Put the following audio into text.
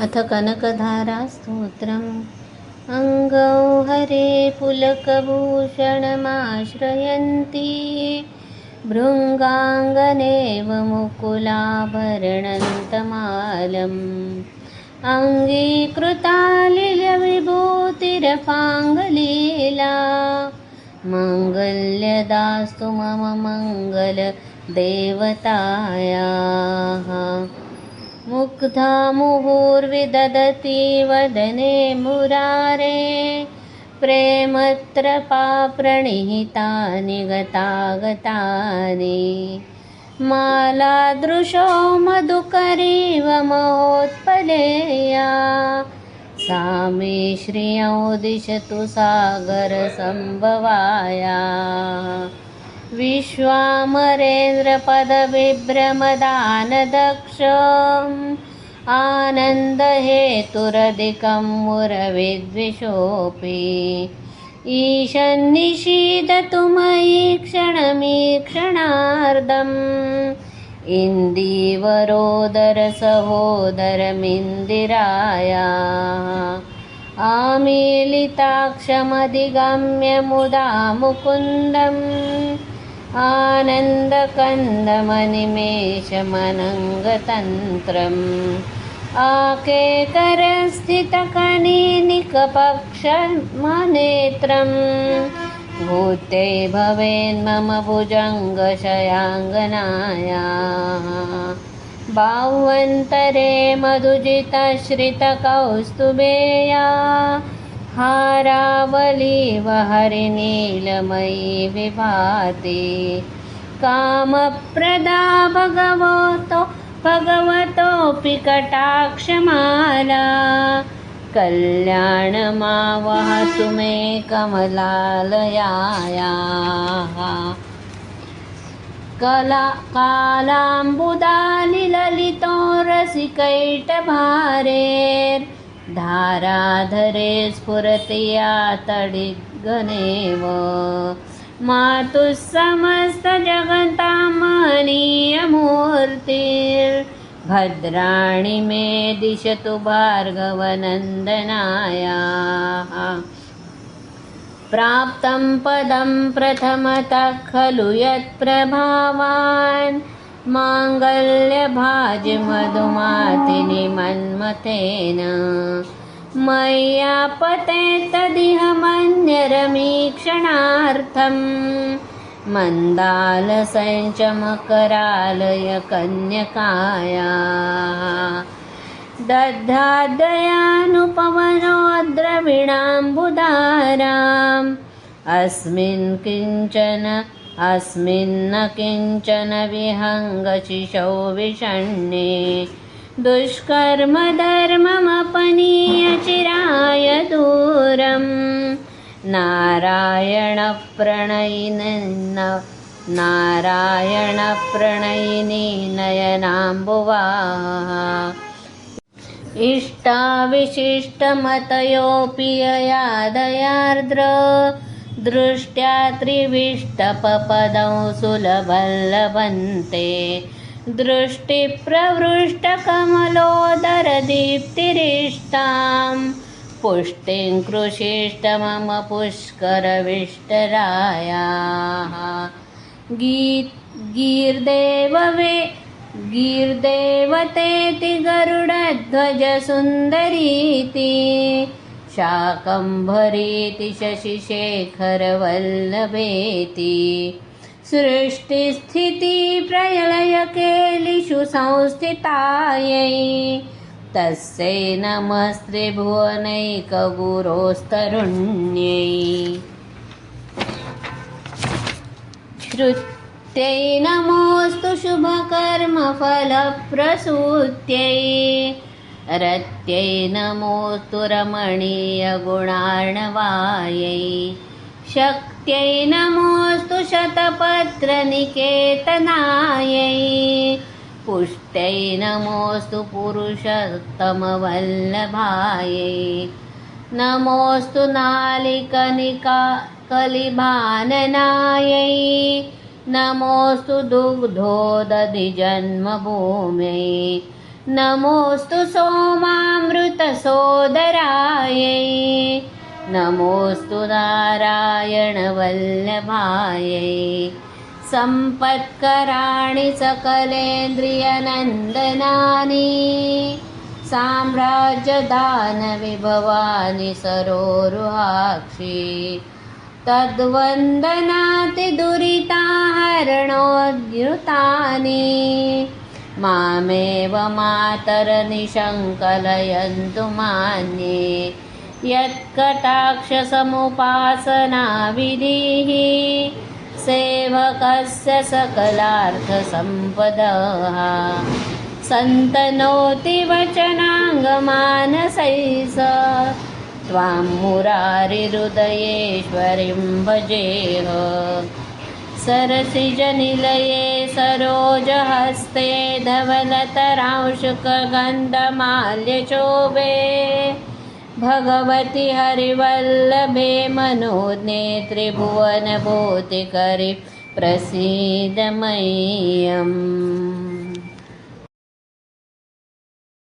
अथ कनकधारास्तोत्रम्। अङ्गौहरे पुलकभूषणमाश्रयन्ती। भृङ्गाङ्गनेव मुकुलाभरणन्तमालम्। अङ्गीकृतालिलविभूतिरपाङ्गलीला। मङ्गल्यदास्तु मम मङ्गलदेवतायाः मुग्धा मुहुर्विदधति वदने मुरारे प्रेमत्र पाप्रणिहितानि गतागतानि। मालादृशो मधुकरीव महोत्पलेया सा मे श्रियौ दिशतु सागरसम्भवाया विश्वामरेन्द्रपदविभ्रमदानदक्ष। आनन्दहेतुरधिकं मुरविद्विषोऽपि। ईशन्निषीदतु मयि क्षणमीक्षणार्धम्। इन्दीवरोदरसहोदरमिन्दिराया आमीलिताक्षमधिगम्य मुदा मुकुन्दम् आनन्दकन्दमनिमेषमनङ्गतन्त्रम्। आकेकरस्थितकनीनिकपक्षमनेत्रम् भूते भवेन्मम भुजङ्गशयाङ्गनाया। बाह्वन्तरे मधुजितश्रितकौस्तुभेया हारावलीव हरिनीलमयी विभाति कामप्रदा भगवतो भगवतोऽपि कटाक्षमाला। कल्याणमावहतु मे कमलालयायाः। कला कालाम्बुदालिललितो धाराधरे स्फुरति या मातुः समस्तजगतां महनीयमूर्तिर्भद्राणि मे दिशतु भार्गवनन्दनायाः। प्राप्तं पदं प्रथमतः खलु यत्प्रभावान् माङ्गल्यभाजमधुमातिनि मन्मथेन। मय्यापते तदिह मन्यरमीक्षणार्थं मन्दालसञ्चमकरालय कन्यकाया दद्धाद्रयानुपवनोद्रविणाम्बुदाराम् अस्मिन् किञ्चन अस्मिन्न किञ्चन विहङ्गशिशौ विषण्णे। दुष्कर्मधर्ममपनीय चिराय दूरं नारायणप्रणयिनि नारायणप्रणयिनि नयनाम्बुवाः इष्टाविशिष्टमतयोऽपि ययादयार्द्र दृष्ट्या त्रिविष्टपपदं सुलभल्लभन्ते। दृष्टिप्रवृष्टकमलोदरदीप्तिरिष्टां। पुष्टिं कृषिष्ट मम पुष्करविष्टरायाः। गीत् गीर्देववे गीर्देवतेति गरुडध्वजसुन्दरीति शाकम्भरीति शशिशेखरवल्लभेति। सृष्टिस्थितिप्रलयकेलिषु संस्थितायै। तस्यै नमस्त्रिभुवनैकगुरोस्तरुण्यै श्रुत्यै नमोऽस्तु शुभकर्मफलप्रसूत्यै। रत्यै नमोऽस्तु रमणीयगुणार्णवायै शक्त्यै नमोऽस्तु शतपत्रनिकेतनायै। पुष्ट्यै नमोऽस्तु पुरुषोत्तमवल्लभायै। नमोऽस्तु नालिकनिका कलिभाननायै। नमोऽस्तु दुग्धोदधिजन्मभूम्यै नमोऽस्तु यशोदरायै नमोऽस्तु नारायणवल्लभायै। सम्पत्कराणि सकलेन्द्रियनन्दनानि। साम्राज्यदानविभवानि सरोरुहाक्षि। तद्वन्दनातिदुरिताहरणोद्युतानि मामेव मातरनिशङ्कलयन्तु मान्ये। यत्कटाक्षसमुपासनाविधिः सेवकस्य सकलार्थसम्पदः। सन्तनोति वचनाङ्गमानसैः स त्वां मुरारिहृदयेश्वरीं भजेह सरसिजनिलये सरोजहस्ते धवलतरांशुकगन्धमाल्यशोभे भगवति हरिवल्लभे मनोज्ञे त्रिभुवनभूतिकरि प्रसीद मह्यम्